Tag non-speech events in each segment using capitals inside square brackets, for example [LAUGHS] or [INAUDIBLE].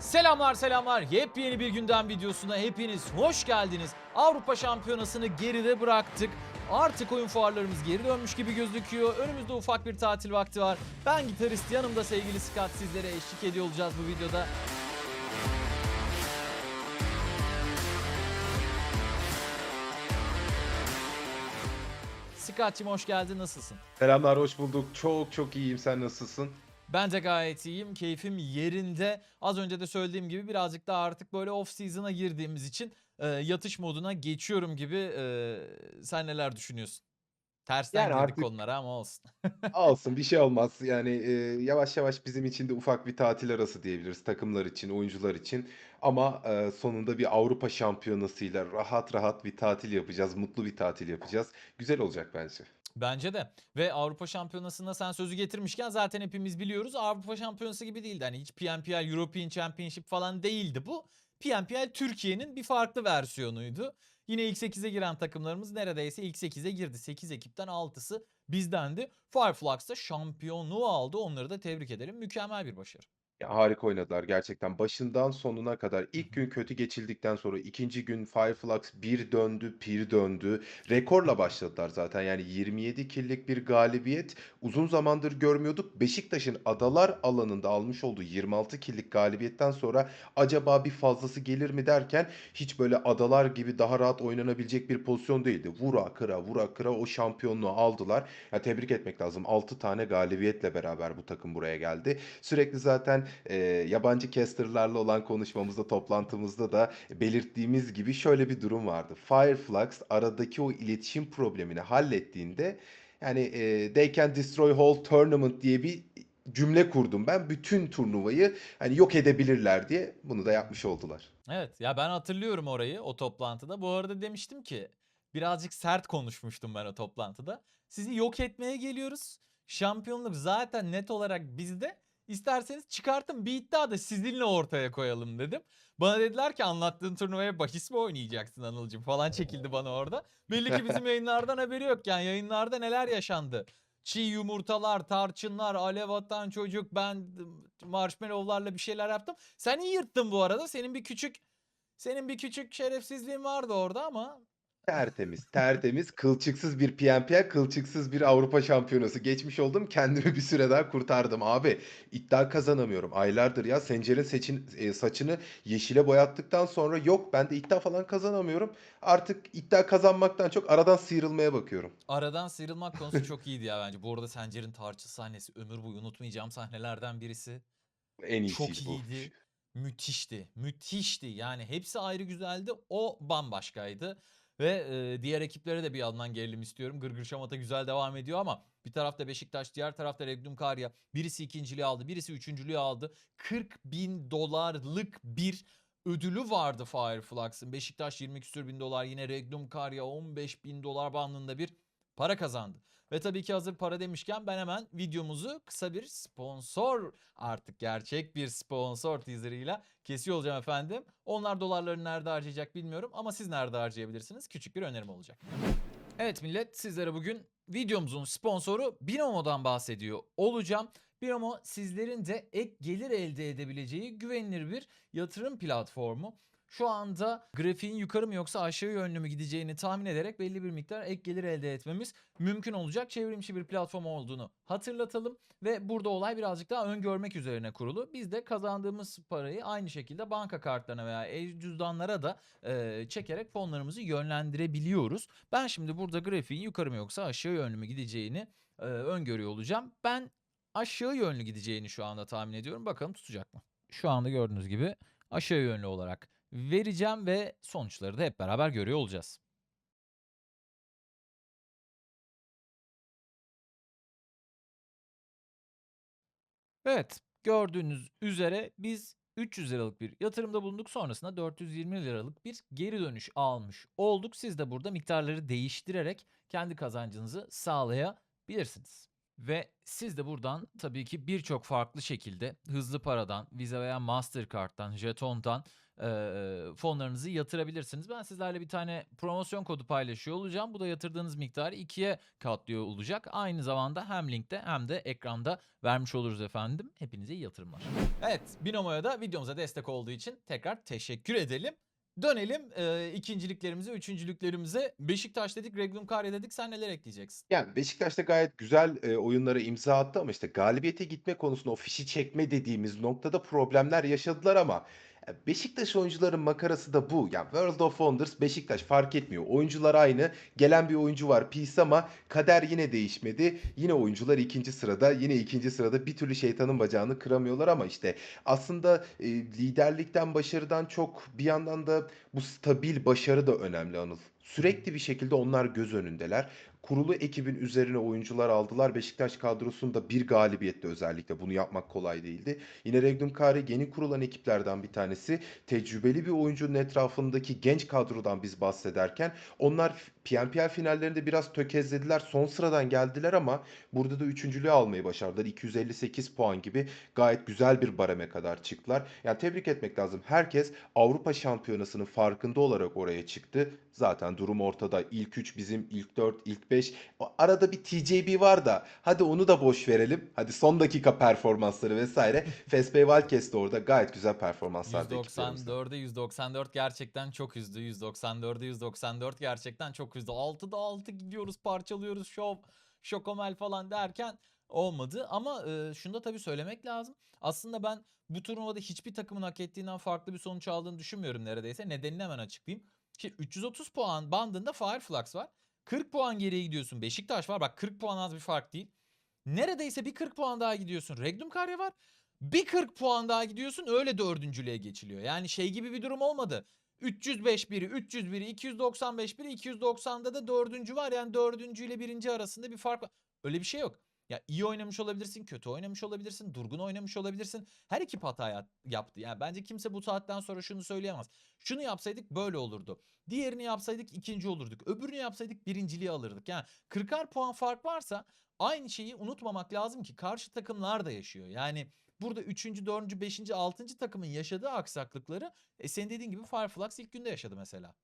Selamlar selamlar. Yepyeni bir gündem videosuna hepiniz hoş geldiniz. Avrupa Şampiyonası'nı geride bıraktık. Artık oyun fuarlarımız geri dönmüş gibi gözüküyor. Önümüzde ufak bir tatil vakti var. Ben gitarist, yanımda sevgili Scott sizlere eşlik ediyor olacağız bu videoda. Scott'cığım hoş geldin, nasılsın? Selamlar, hoş bulduk. Çok çok iyiyim. Sen nasılsın? Ben de gayet iyiyim. Keyfim yerinde. Az önce de söylediğim gibi birazcık daha artık böyle off season'a girdiğimiz için e, yatış moduna geçiyorum gibi. E, sen neler düşünüyorsun? Tersten Yani girdik artık- konulara ama olsun. [LAUGHS] Olsun, bir şey olmaz. Yani e, yavaş yavaş bizim için de ufak bir tatil arası diyebiliriz. Takımlar için, oyuncular için. Ama e, sonunda bir Avrupa Şampiyonası'yla rahat rahat bir tatil yapacağız. Mutlu bir tatil yapacağız. Güzel olacak bence. Bence de. Ve Avrupa Şampiyonası'nda sen sözü getirmişken zaten hepimiz biliyoruz. Avrupa Şampiyonası gibi değildi. Hani hiç PNPL European Championship falan değildi bu. PNPL Türkiye'nin bir farklı versiyonuydu. Yine ilk 8'e giren takımlarımız neredeyse ilk 8'e girdi. 8 ekipten 6'sı bizdendi. Fireflux da şampiyonluğu aldı. Onları da tebrik edelim. Mükemmel bir başarı. Ya harika oynadılar gerçekten. Başından sonuna kadar ilk gün kötü geçildikten sonra ikinci gün Fireflux bir döndü, pir döndü. Rekorla başladılar zaten. Yani 27 killik bir galibiyet. Uzun zamandır görmüyorduk. Beşiktaş'ın adalar alanında almış olduğu 26 killik galibiyetten sonra acaba bir fazlası gelir mi derken hiç böyle adalar gibi daha rahat oynanabilecek bir pozisyon değildi. Vura kıra vura kıra o şampiyonluğu aldılar. Ya tebrik etmek lazım. 6 tane galibiyetle beraber bu takım buraya geldi. Sürekli zaten e, yabancı casterlarla olan konuşmamızda, toplantımızda da belirttiğimiz gibi şöyle bir durum vardı. Fireflux aradaki o iletişim problemini hallettiğinde yani e, they can destroy whole tournament diye bir cümle kurdum ben. Bütün turnuvayı hani yok edebilirler diye bunu da yapmış oldular. Evet ya ben hatırlıyorum orayı o toplantıda. Bu arada demiştim ki birazcık sert konuşmuştum ben o toplantıda. Sizi yok etmeye geliyoruz. Şampiyonluk zaten net olarak bizde. İsterseniz çıkartın bir iddia da sizinle ortaya koyalım dedim. Bana dediler ki anlattığın turnuvaya bahis mi oynayacaksın Anılcım falan çekildi bana orada. Belli ki bizim [LAUGHS] yayınlardan haberi yok yani yayınlarda neler yaşandı. Çiğ yumurtalar, tarçınlar, alev atan çocuk, ben marshmallowlarla bir şeyler yaptım. Sen iyi yırttın bu arada. Senin bir küçük senin bir küçük şerefsizliğin vardı orada ama Tertemiz, tertemiz, kılçıksız bir PNPL, kılçıksız bir Avrupa Şampiyonası. Geçmiş oldum, kendimi bir süre daha kurtardım. Abi iddia kazanamıyorum. Aylardır ya Sencer'in seçin, e, saçını yeşile boyattıktan sonra yok ben de iddia falan kazanamıyorum. Artık iddia kazanmaktan çok aradan sıyrılmaya bakıyorum. aradan sıyrılmak konusu çok iyiydi ya bence. Bu arada Sencer'in tarçı sahnesi ömür boyu unutmayacağım sahnelerden birisi. En iyisiydi Çok bu. iyiydi. Müthişti. Müthişti. Yani hepsi ayrı güzeldi. O bambaşkaydı. Ve e, diğer ekiplere de bir yandan gelelim istiyorum. Gırgır Şamata güzel devam ediyor ama bir tarafta Beşiktaş, diğer tarafta Regnum Karya. Birisi ikinciliği aldı, birisi üçüncülüğü aldı. 40 bin dolarlık bir ödülü vardı Fireflux'ın. Beşiktaş 20 küsür bin dolar, yine Regnum Karya 15 bin dolar bandında bir para kazandı. Ve tabii ki hazır para demişken ben hemen videomuzu kısa bir sponsor artık gerçek bir sponsor teaserıyla kesiyor olacağım efendim. Onlar dolarlarını nerede harcayacak bilmiyorum ama siz nerede harcayabilirsiniz? Küçük bir önerim olacak. Evet millet sizlere bugün videomuzun sponsoru Binomo'dan bahsediyor olacağım. Binomo sizlerin de ek gelir elde edebileceği güvenilir bir yatırım platformu. Şu anda grafiğin yukarı mı yoksa aşağı yönlü mü gideceğini tahmin ederek belli bir miktar ek gelir elde etmemiz mümkün olacak. Çevrimçi bir platform olduğunu hatırlatalım ve burada olay birazcık daha öngörmek üzerine kurulu. Biz de kazandığımız parayı aynı şekilde banka kartlarına veya e-cüzdanlara da e, çekerek fonlarımızı yönlendirebiliyoruz. Ben şimdi burada grafiğin yukarı mı yoksa aşağı yönlü mü gideceğini e, öngörüyor olacağım. Ben aşağı yönlü gideceğini şu anda tahmin ediyorum. Bakalım tutacak mı? Şu anda gördüğünüz gibi aşağı yönlü olarak vereceğim ve sonuçları da hep beraber görüyor olacağız. Evet, gördüğünüz üzere biz 300 liralık bir yatırımda bulunduk. Sonrasında 420 liralık bir geri dönüş almış olduk. Siz de burada miktarları değiştirerek kendi kazancınızı sağlayabilirsiniz. Ve siz de buradan tabii ki birçok farklı şekilde hızlı paradan, Visa veya Mastercard'dan, jetondan eee, fonlarınızı yatırabilirsiniz. Ben sizlerle bir tane promosyon kodu paylaşıyor olacağım. Bu da yatırdığınız miktarı ikiye katlıyor olacak. Aynı zamanda hem linkte hem de ekranda vermiş oluruz efendim. Hepinize iyi yatırımlar. Evet, Binomo'ya da videomuza destek olduğu için tekrar teşekkür edelim. Dönelim eee ikinciliklerimize, üçüncülüklerimize. Beşiktaş dedik, Regnum Karya dedik. Sen neler ekleyeceksin? Yani Beşiktaş da gayet güzel, eee, oyunlara imza attı ama işte galibiyete gitme konusunda o fişi çekme dediğimiz noktada problemler yaşadılar ama Beşiktaş oyuncuların makarası da bu. Ya World of Wonders Beşiktaş fark etmiyor. Oyuncular aynı. Gelen bir oyuncu var Pis ama kader yine değişmedi. Yine oyuncular ikinci sırada. Yine ikinci sırada bir türlü şeytanın bacağını kıramıyorlar ama işte aslında eee, liderlikten, başarıdan çok bir yandan da bu stabil başarı da önemli Anıl. Sürekli bir şekilde onlar göz önündeler. Kurulu ekibin üzerine oyuncular aldılar. Beşiktaş kadrosunda bir galibiyette özellikle bunu yapmak kolay değildi. Yine Regnum Kari yeni kurulan ekiplerden bir tanesi. Tecrübeli bir oyuncunun etrafındaki genç kadrodan biz bahsederken onlar PNPL finallerinde biraz tökezlediler. Son sıradan geldiler ama burada da üçüncülüğü almayı başardılar. 258 puan gibi gayet güzel bir bareme kadar çıktılar. Yani tebrik etmek lazım. Herkes Avrupa Şampiyonası'nın farkında olarak oraya çıktı. Zaten durum ortada. İlk 3 bizim, ilk 4, ilk 5. Arada bir TJB var da hadi onu da boş verelim. Hadi son dakika performansları vesaire. [LAUGHS] Fesbey Valkes de orada gayet güzel performanslar da ekiplerimizden. 194'e 194 gerçekten çok üzdü. 194'e 194 gerçekten çok üzdü. 6'da 6 gidiyoruz, parçalıyoruz, şov, şokomel falan derken olmadı. Ama e, şunu da tabii söylemek lazım. Aslında ben bu turnuvada hiçbir takımın hak ettiğinden farklı bir sonuç aldığını düşünmüyorum neredeyse. Nedenini hemen açıklayayım. Şimdi 330 puan bandında Fireflux var. 40 puan geriye gidiyorsun. Beşiktaş var. Bak 40 puan az bir fark değil. Neredeyse bir 40 puan daha gidiyorsun. Regnum Karya var. Bir 40 puan daha gidiyorsun öyle dördüncülüğe geçiliyor. Yani şey gibi bir durum olmadı. 305 biri, 300 biri, 295 biri, 290'da da dördüncü var. Yani dördüncü ile birinci arasında bir fark var. Öyle bir şey yok. Ya iyi oynamış olabilirsin, kötü oynamış olabilirsin, durgun oynamış olabilirsin. Her ekip hata ya- yaptı. Yani bence kimse bu saatten sonra şunu söyleyemez. Şunu yapsaydık böyle olurdu. Diğerini yapsaydık ikinci olurduk. Öbürünü yapsaydık birinciliği alırdık. Yani 40'ar puan fark varsa aynı şeyi unutmamak lazım ki karşı takımlar da yaşıyor. Yani burada 3. 4. 5. 6. takımın yaşadığı aksaklıkları e senin dediğin gibi Fireflux ilk günde yaşadı mesela.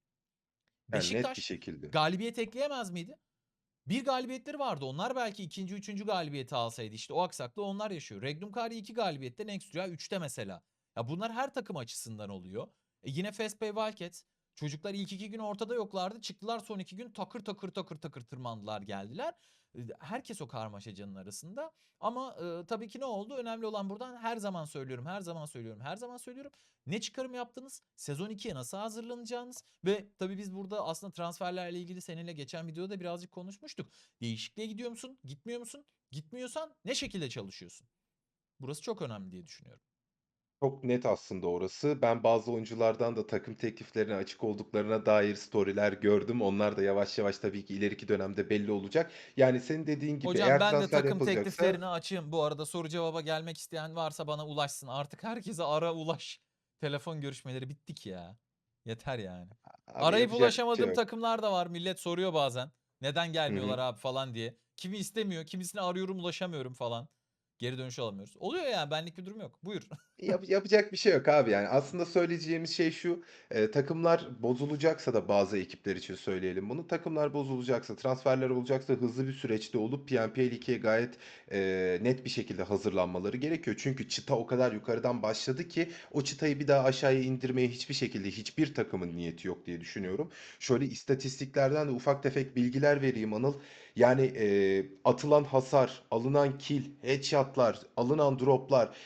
Yani net bir Beşiktaş şekilde. galibiyet ekleyemez miydi? Bir galibiyetleri vardı. Onlar belki ikinci, üçüncü galibiyeti alsaydı işte o aksaklığı onlar yaşıyor. Regnum Kari iki galibiyette, Nextria 3'te mesela. Ya bunlar her takım açısından oluyor. E yine Fastpay Wildcats. Çocuklar ilk iki gün ortada yoklardı. Çıktılar son iki gün takır takır takır takır tırmandılar geldiler. E, Herkes o karmaşacanın arasında. Ama e, tabii ki ne oldu? Önemli olan buradan her zaman söylüyorum, her zaman söylüyorum, her zaman söylüyorum. Ne çıkarım yaptınız? Sezon 2'ye nasıl hazırlanacağınız? Ve tabii biz burada aslında transferlerle ilgili seninle geçen videoda birazcık konuşmuştuk. Değişikliğe gidiyor musun? Gitmiyor musun? Gitmiyorsan ne şekilde çalışıyorsun? Burası çok önemli diye düşünüyorum. Çok net aslında orası. Ben bazı oyunculardan da takım tekliflerine açık olduklarına dair storyler gördüm. Onlar da yavaş yavaş tabii ki ileriki dönemde belli olacak. Yani senin dediğin gibi Hocam eğer ben de transfer takım yapılacaksa tekliflerini açayım. Bu arada soru cevaba gelmek isteyen varsa bana ulaşsın. Artık herkese ara ulaş. [LAUGHS] Telefon görüşmeleri bittik ya. Yeter yani. abi Arayıp yapacak bir şey ulaşamadığım yok. takımlar da var. Millet soruyor bazen. Neden gelmiyorlar abi falan diye. Kimi istemiyor, kimisini arıyorum ulaşamıyorum falan. Geri dönüş alamıyoruz. Oluyor yani benlik bir durum yok. Buyur. [LAUGHS] Yap- yapacak bir şey yok abi yani aslında söyleyeceğimiz şey şu e, takımlar bozulacaksa da bazı ekipler için söyleyelim bunu takımlar bozulacaksa transferler olacaksa hızlı bir süreçte olup PNPL 2'ye gayet e, net bir şekilde hazırlanmaları gerekiyor çünkü çıta o kadar yukarıdan başladı ki o çıtayı bir daha aşağıya indirmeye hiçbir şekilde hiçbir takımın niyeti yok diye düşünüyorum. Şöyle istatistiklerden de ufak tefek bilgiler vereyim Anıl. Yani e, atılan hasar, alınan kill, headshotlar, alınan droplar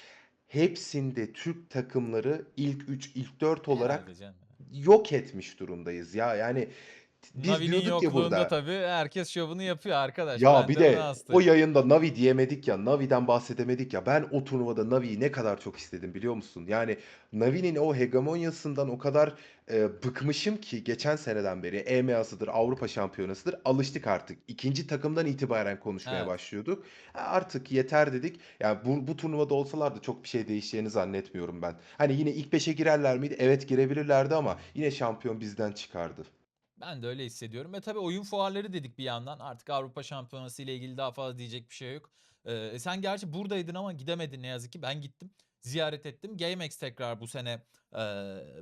hepsinde Türk takımları ilk 3, ilk 4 olarak Herhalde canım. yok etmiş durumdayız ya. Yani biz Navi'nin diyorduk ya burada. tabii herkes şovunu yapıyor arkadaş. Ya Ben bir de o yayında Navi diyemedik ya. Navi'den bahsedemedik ya. Ben o turnuvada Navi'yi ne kadar çok istedim biliyor musun? Yani Navi'nin o hegemonyasından o kadar e, bıkmışım ki geçen seneden beri EMEA'sıdır, Avrupa Şampiyonası'dır. Alıştık artık. İkinci takımdan itibaren konuşmaya Evet. başlıyorduk. Ha, Artık yeter dedik. Yani bu, bu turnuvada olsalardı çok bir şey değişeceğini zannetmiyorum ben. Hani yine ilk 5'e girerler miydi? Evet girebilirlerdi ama yine şampiyon bizden çıkardı. Ben de öyle hissediyorum. Ve tabii oyun fuarları dedik bir yandan. Artık Avrupa Şampiyonası ile ilgili daha fazla diyecek bir şey yok. Ee, sen gerçi buradaydın ama gidemedin ne yazık ki. Ben gittim. Ziyaret ettim. GameX tekrar bu sene e,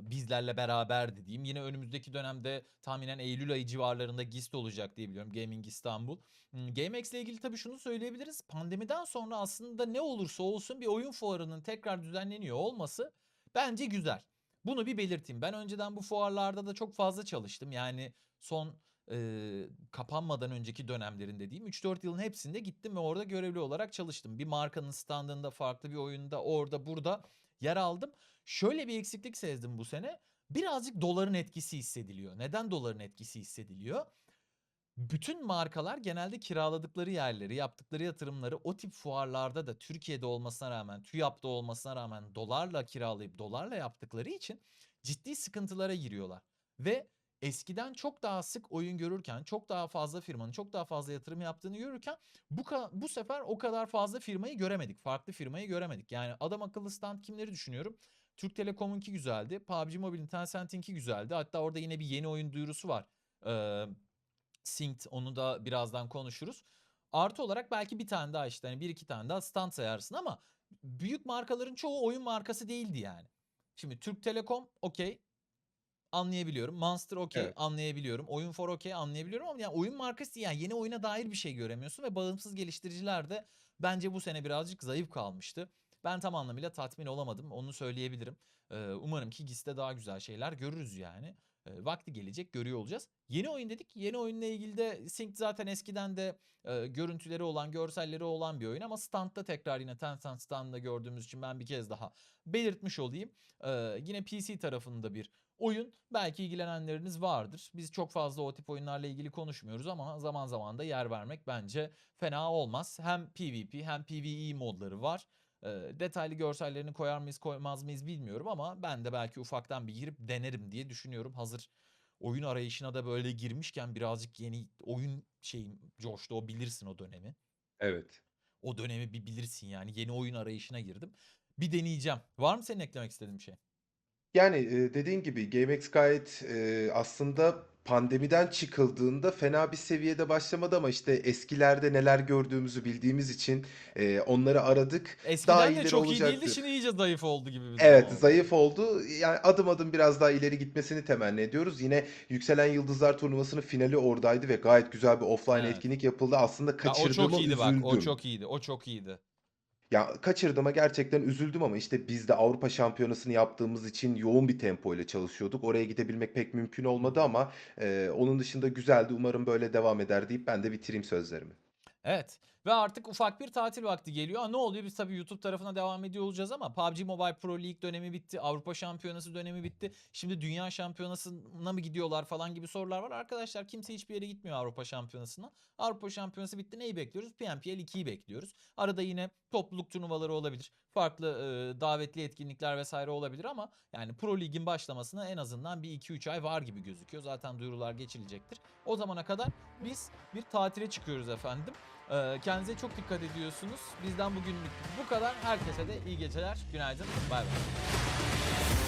bizlerle beraber diyeyim. Yine önümüzdeki dönemde tahminen Eylül ayı civarlarında GIST olacak diye biliyorum. Gaming İstanbul. Hmm, GameX ile ilgili tabii şunu söyleyebiliriz. Pandemiden sonra aslında ne olursa olsun bir oyun fuarının tekrar düzenleniyor olması bence güzel. Bunu bir belirteyim. Ben önceden bu fuarlarda da çok fazla çalıştım. Yani son e, kapanmadan önceki dönemlerinde diyeyim 3-4 yılın hepsinde gittim ve orada görevli olarak çalıştım. Bir markanın standında farklı bir oyunda orada burada yer aldım. Şöyle bir eksiklik sezdim bu sene. Birazcık doların etkisi hissediliyor. Neden doların etkisi hissediliyor? Bütün markalar genelde kiraladıkları yerleri, yaptıkları yatırımları o tip fuarlarda da Türkiye'de olmasına rağmen, TÜYAP'ta olmasına rağmen dolarla kiralayıp dolarla yaptıkları için ciddi sıkıntılara giriyorlar. Ve eskiden çok daha sık oyun görürken, çok daha fazla firmanın çok daha fazla yatırım yaptığını görürken bu bu sefer o kadar fazla firmayı göremedik. Farklı firmayı göremedik. Yani adam akıllı stand kimleri düşünüyorum? Türk Telekom'unki güzeldi. PUBG Mobile'in Tencent'inki güzeldi. Hatta orada yine bir yeni oyun duyurusu var. Ee, Synced onu da birazdan konuşuruz. Artı olarak belki bir tane daha işte hani bir iki tane daha stand sayarsın ama büyük markaların çoğu oyun markası değildi yani. Şimdi Türk Telekom okey anlayabiliyorum. Monster okey Evet. anlayabiliyorum. Oyun for okey anlayabiliyorum ama yani oyun markası yani yeni oyuna dair bir şey göremiyorsun ve bağımsız geliştiriciler de bence bu sene birazcık zayıf kalmıştı. Ben tam anlamıyla tatmin olamadım onu söyleyebilirim. Ee, umarım ki GIS'te daha güzel şeyler görürüz yani. Ee, vakti gelecek görüyor olacağız. Yeni oyun dedik. Yeni oyunla ilgili de Sync zaten eskiden de e, görüntüleri olan, görselleri olan bir oyun ama standta tekrar yine Tencent standında gördüğümüz için ben bir kez daha belirtmiş olayım. Ee, yine PC tarafında bir oyun. Belki ilgilenenleriniz vardır. Biz çok fazla o tip oyunlarla ilgili konuşmuyoruz ama zaman zaman da yer vermek bence fena olmaz. Hem PvP hem PvE modları var. Ee, detaylı görsellerini koyar mıyız koymaz mıyız bilmiyorum ama ben de belki ufaktan bir girip denerim diye düşünüyorum. Hazır oyun arayışına da böyle girmişken birazcık yeni oyun şeyim coştu o bilirsin o dönemi. Evet. O dönemi bir bilirsin yani yeni oyun arayışına girdim. Bir deneyeceğim. Var mı senin eklemek istediğin bir şey? Yani e, dediğin gibi GameX gayet e, aslında pandemiden çıkıldığında fena bir seviyede başlamadı ama işte eskilerde neler gördüğümüzü bildiğimiz için e, onları aradık. Daha Eskiden de iyileri çok iyi değildi olacaktır. şimdi iyice zayıf oldu gibi bir Evet, oldu. zayıf oldu. Yani adım adım biraz daha ileri gitmesini temenni ediyoruz. Yine Yükselen Yıldızlar turnuvasının finali oradaydı ve gayet güzel bir offline Evet. etkinlik yapıldı. Aslında Ya o kaçırdığıma çok iyiydi bak. O üzüldüm. çok iyiydi. O çok iyiydi. Ya kaçırdığıma gerçekten üzüldüm ama işte biz de Avrupa Şampiyonası'nı yaptığımız için yoğun bir tempo ile çalışıyorduk. Oraya gidebilmek pek mümkün olmadı ama e, onun dışında güzeldi. Umarım böyle devam eder deyip ben de bitireyim sözlerimi. Evet. Ve artık ufak bir tatil vakti geliyor. Ha, ne oluyor? Biz tabii YouTube tarafına devam ediyor olacağız ama PUBG Mobile Pro League dönemi bitti. Avrupa Şampiyonası dönemi bitti. Şimdi Dünya Şampiyonası'na mı gidiyorlar falan gibi sorular var. Arkadaşlar kimse hiçbir yere gitmiyor Avrupa Şampiyonası'na. Avrupa Şampiyonası bitti. Neyi bekliyoruz? PNPL 2'yi bekliyoruz. Arada yine topluluk turnuvaları olabilir. Farklı e, davetli etkinlikler vesaire olabilir ama yani Pro Lig'in başlamasına en azından bir 2-3 ay var gibi gözüküyor. Zaten duyurular geçilecektir. O zamana kadar biz bir tatile çıkıyoruz efendim. Ee, kendinize çok dikkat ediyorsunuz. Bizden bugünlük bu kadar. Herkese de iyi geceler. Günaydın. Bay bay.